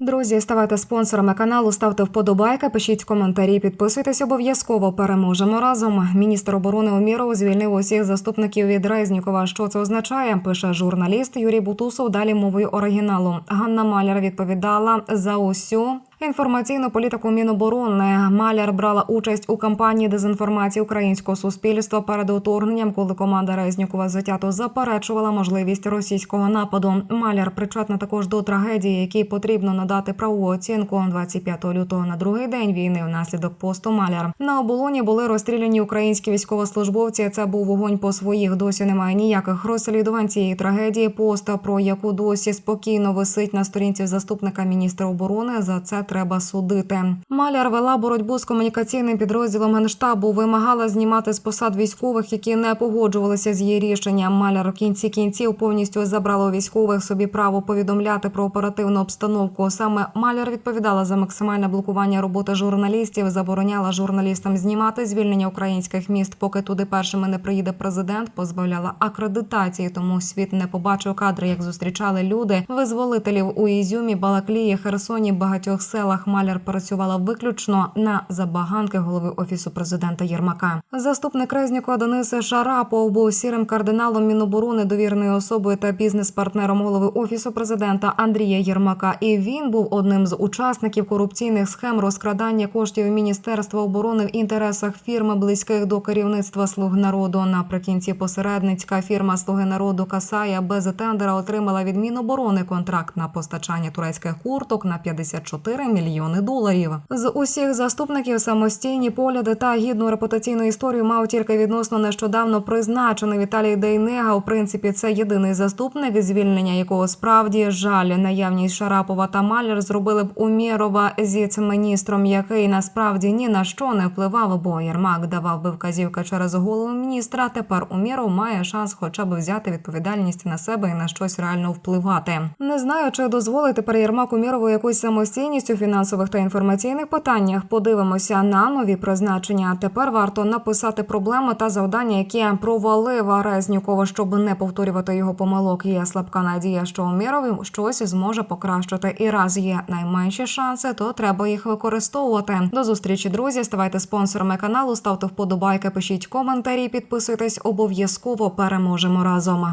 Друзі, ставайте спонсорами каналу, ставте вподобайки, пишіть коментарі, підписуйтесь обов'язково. Переможемо разом. Міністр оборони Уміров звільнив усіх заступників від Резнікова. Що це означає? Пише журналіст Юрій Бутусов. Далі мовою оригіналу. Ганна Маляр відповідала за усю. Інформаційну політику Міноборони Маляр брала участь у кампанії дезінформації українського суспільства перед вторгненням, коли команда Резнікова затято заперечувала можливість російського нападу. Маляр причетна також до трагедії, якій потрібно надати правову оцінку 25 лютого на другий день війни. Внаслідок посту Маляр на оболоні були розстріляні українські військовослужбовці. Це був вогонь по своїх. Досі немає ніяких розслідувань цієї трагедії. Поста про яку досі спокійно висить на сторінці заступника міністра оборони. За це треба судити. Маляр вела боротьбу з комунікаційним підрозділом генштабу. Вимагала знімати з посад військових, які не погоджувалися з її рішенням. Маляр в кінці кінців повністю забрала у військових собі право повідомляти про оперативну обстановку. Саме Маляр відповідала за максимальне блокування роботи журналістів, забороняла журналістам знімати звільнення українських міст, поки туди першими не приїде президент. Позбавляла акредитації, тому світ не побачив кадри, як зустрічали люди визволителів у Ізюмі, Балаклії, Херсоні, багатьох селах. Маляр працювала виключно на забаганки голови офісу президента Єрмака. Заступник Резнікова Денис Шарапов був сірим кардиналом Міноборони, довірною особою та бізнес-партнером голови офісу президента Андрія Єрмака. І він був одним з учасників корупційних схем розкрадання коштів Міністерства оборони в інтересах фірми, близьких до керівництва слуг народу. Наприкінці посередницька фірма Слуги народу Касая без тендера отримала від Міноборони контракт на постачання турецьких курток на 54 мільйони доларів. З усіх заступників самостійні погляди та гідну репутаційну історію мав тільки відносно нещодавно призначений Віталій Дейнега. У принципі, це єдиний заступник, звільнення якого справді жаль. Наявність Шарапова та Маляр зробили б Умєрова зіцміністром, який насправді ні на що не впливав, бо Єрмак давав би вказівки через голову міністра. Тепер Умєров має шанс, хоча б взяти відповідальність на себе і на щось реально впливати. Не знаю, чи дозволить тепер Єрмак Умєрову якусь самостійність у фінансових та інформаційних питаннях. Подивимося на нові призначення. Тепер варто написати проблеми та завдання, які провалив Резнікова, щоб не повторювати його помилок. Є слабка надія, що Умєров щось зможе покращити. І раз є найменші шанси, то треба їх використовувати. До зустрічі, друзі. Ставайте спонсорами каналу, ставте вподобайки, пишіть коментарі, підписуйтесь. Обов'язково переможемо разом.